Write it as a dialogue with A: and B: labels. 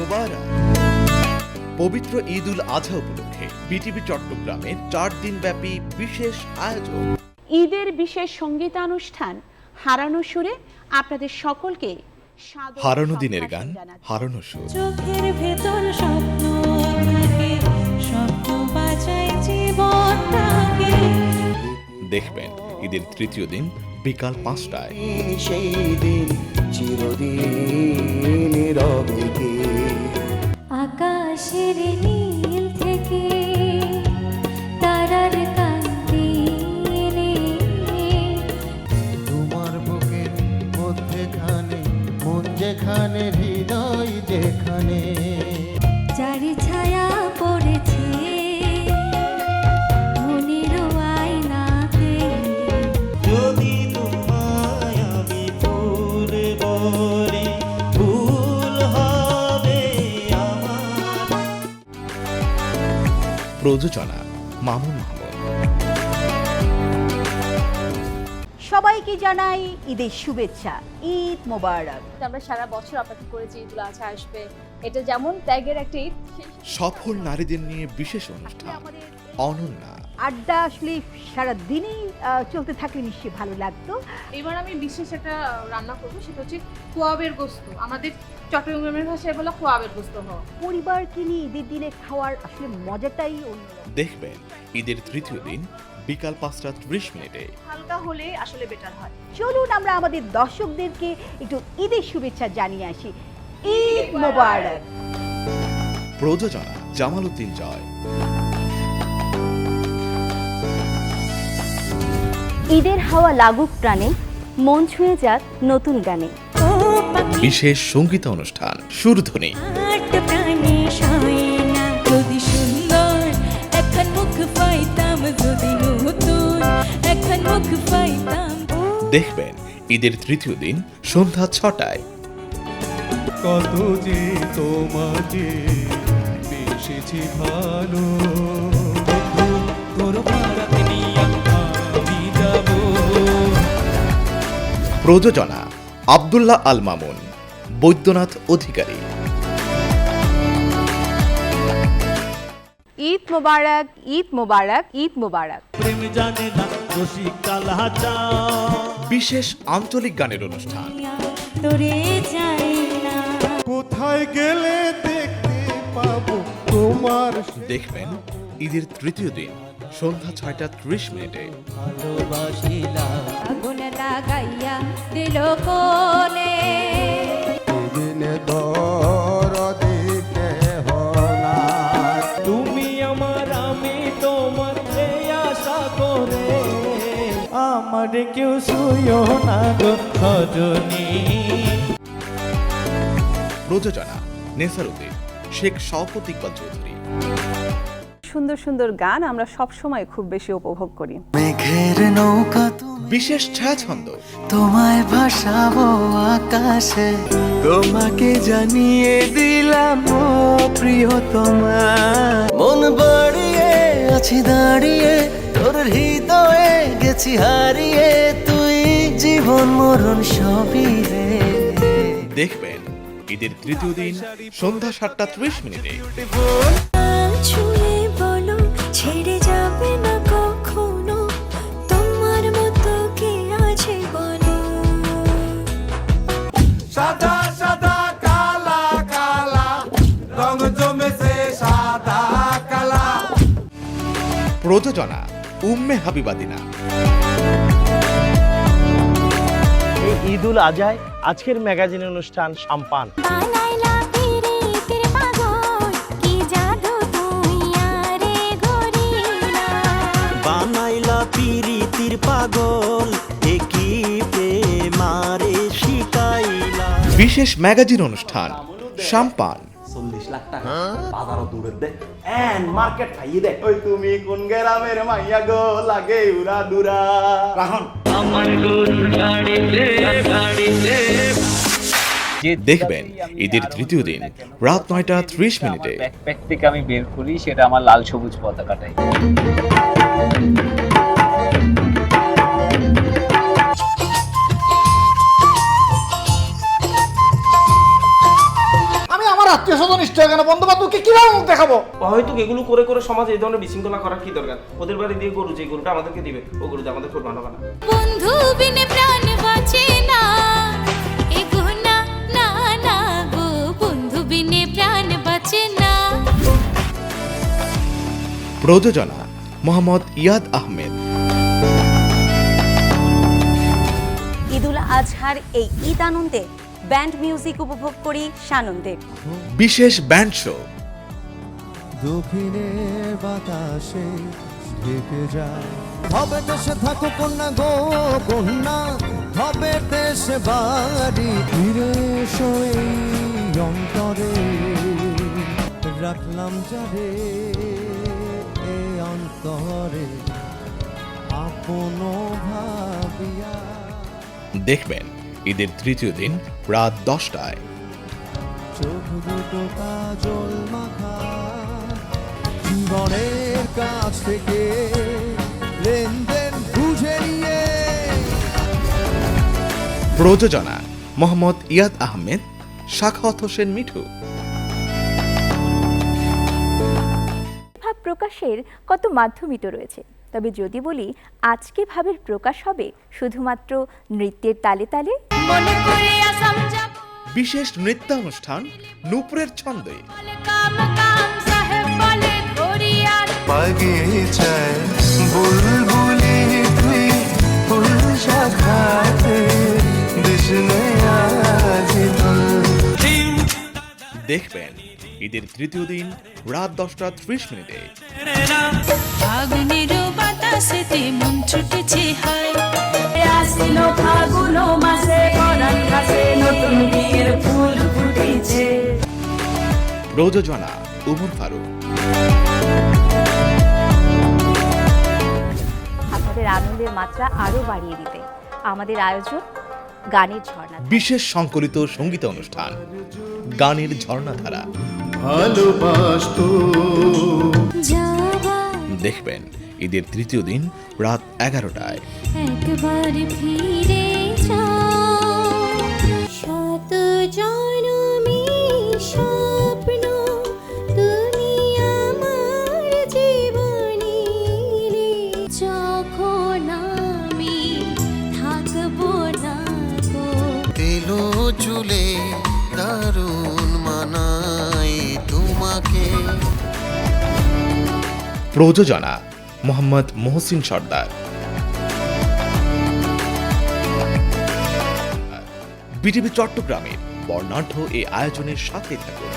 A: মোবারক। পবিত্র ঈদ উল আজহা উপলক্ষে বিটিভি চট্টগ্রামের চার দিন ব্যাপী বিশেষ আয়োজন।
B: ঈদের বিশেষ সঙ্গীতানুষ্ঠান হারানো সুরে আপনাদের সকলকে
A: হারানো দিনের গান হারানো সুর।
C: চোখের ভেতর স্বপ্ন
A: দেখবেন ঈদের তৃতীয় দিন বিকাল পাঁচটায়।
D: সেই দিন চিরদিন
A: প্রযোজনা মামুন মাহমুদ।
B: সবাইকে জানাই ঈদের শুভেচ্ছা ঈদ মোবারক।
E: আমরা সারা বছর অপেক্ষা করেছি ঈদুল আজহা আসবে এটা যেমন ত্যাগের একটা ঈদ
A: সফল নারীদের নিয়ে বিশেষ অনুষ্ঠান।
B: আমাদের
A: অনন্যা।
F: আড্ডা আসলে সারা দিনই চলতে থাকলে নিশ্চয়ই ভালো লাগতো।
G: এবার আমি বিশেষ একটা রান্না করব সেটা হচ্ছে কোয়াবের গোস্ত। আমাদের চট্টগ্রামের ভাষায় বলা কোয়াবের গোস্ত হওয়া
F: পরিবারকে নিয়ে ঈদের দিনে খাওয়ার আসলে মজাটাই
A: দেখবেন ঈদের তৃতীয় দিন বিকাল পাঁচটা ত্রিশ মিনিটে।
G: হালকা হলে আসলে বেটার হয়।
F: চলুন আমরা আমাদের দর্শকদেরকে একটু ঈদের শুভেচ্ছা জানিয়ে আসি। ঈদ মোবারক।
A: প্রযোজনা জামাল উদ্দিন জয়।
H: ঈদের হাওয়া লাগুক প্রাণে মন ছুঁয়ে যাক নতুন গানে।
A: বিশেষ সংগীত অনুষ্ঠান সুরধ্বনি দেখবেন ঈদের তৃতীয় দিন সন্ধ্যা ছটায়।
I: কত যে তোমাকে বেসেছি ভালো।
A: প্রযোজনা আবদুল্লাহ আল মামুন বৈদ্যনাথ অধিকারী।
B: ঈদ মোবারক ঈদ মোবারক ঈদ মোবারক।
J: প্রেম জানে না রসিক কালাচা
A: বিশেষ আঞ্চলিক গানের অনুষ্ঠান।
C: তোরে যাই না।
I: কোথায় গেলে দেখতে পাবো তোমার
A: দেখবেন ঈদের তৃতীয় দিন। সন্ধ্যা ছয়টা ত্রিশ মিনিটে।
J: তুমি আমার আমি তোমার এই আশা করে। আমার কেউ শুয়ো না গো সজনী।
A: প্রযোজনা নেসারুদ্দিন শেখ শওকত ইকবাল চৌধুরী।
B: সুন্দর সুন্দর গান আমরা সব সময় খুব বেশি উপভোগ করি।
D: মেঘের নৌকা
A: বিশেষ ছায়াছন্দ।
D: তোমায় ভাসাবো আকাশে। তোমাকে জানিয়ে দিলাম ও প্রিয়তমা। মন বাড়িয়ে আছি দাঁড়িয়ে তোর হৃদয়ে গেছি হারিয়ে তুই জীবন মরণ সবই রে।
A: দেখবেন ঈদের তৃতীয় দিন সন্ধ্যা সাতটা ত্রিশ মিনিটে। প্রযোজনা উম্মে হাবিবাদিনা।
K: এই ঈদ উল আজহায় আজকের ম্যাগাজিন অনুষ্ঠান সাম্পান।
C: বানাইলা পিরিতের পাগল
J: একই প্রেমারে শিকাইলা।
A: বিশেষ ম্যাগাজিন অনুষ্ঠান সাম্পান।
K: চল্লিশ লাখ টাকা। বাজারও দূরের দে। এন মার্কেট খাইয়ে দে। ওই তুমি কোন গ্রামের মাইয়া গো? লাগে উরা দুরা। রাখন
A: দেখবেন ঈদের তৃতীয় দিন রাত নয়টা ত্রিশ মিনিটে।
K: ব্যাকপ্যাক থেকে আমি বের করি সেটা আমার লাল সবুজ পতাকাটাই।
I: আত্মীয় স্বজন ইষ্ট কেন বন্ধু বান্ধবকে কীভাবে মুখ দেখাবো?
J: হয়তো এগুলো করে করে সমাজে এই ধরনের বিশৃঙ্খলা করার কি দরকার? ওদের বাড়ি দিয়ে গরু যে গরুটা আমাদেরকে দিবে ও গরুটা আমাদের খুব ভালো না।
C: বন্ধু বিনে প্রাণ বাঁচে না এগো না না না গো। বন্ধু বিনে প্রাণ বাঁচে না।
A: প্রযোজনা মোহাম্মদ ইয়াদ আহমেদ।
H: ঈদুল আজহার এই ঈদ আনন্দে ব্যান্ড মিউজিক উপভোগ করি সানন্দে
A: বিশেষ ব্যান্ড শো।
D: দক্ষিণের বাতাসে ঢেকে যায়। হবে দেশে থাকো কন্যা গো কন্যা। হবে দেশে বাড়ি ফিরে এসো এই অন্তরে। রাখলাম যারে এই অন্তরে। আপন ভাবিয়া
A: দেখবেন ঈদের তৃতীয় দিন রাত দশটায়।
D: চোখ দুটো কাজল মাখা জীবনের কাছ থেকে লেনদেন বুঝে নিয়ে।
A: প্রযোজনা মোহাম্মদ ইয়াদ আহমেদ শাখাওয়াত হোসেন মিঠু।
H: ভাব প্রকাশের কত মাধ্যমই তো রয়েছে। তবে যদি বলি আজকে ভাবের প্রকাশ হবে শুধুমাত্র নৃত্যের তালে তালে
A: বিশেষ নৃত্যানুষ্ঠান নুপুরের ছন্দে। দেখবেন ঈদের তৃতীয় দিন রাত দশটা ত্রিশ মিনিটে।
C: আগুনের বাতাসেতে মন ছুটেছে হায়।
B: আসিল ফাগুন মাসে পরাণ নতুন বিয়ের ফুল ফুটেছে।
A: প্রযোজনা উমর ফারুক।
H: আপনাদের আনন্দের মাত্রা আরও বাড়িয়ে দিতে। আমাদের আয়োজন গানের ঝর্ণা
A: বিশেষ সংকলিত সংগীত অনুষ্ঠান গানের ঝর্ণাধারা
D: ভালোবাসতো।
A: দেখবেন। ঈদের তৃতীয় দিন রাত এগারোটায়।
D: চুলে দারুণ মানায় তোমাকে।
A: প্রযোজনা মোহাম্মদ মোহসিন সর্দার। বিটিভি চট্টগ্রামের বর্ণাঢ্য এই আয়োজনের সাথে থাকুন।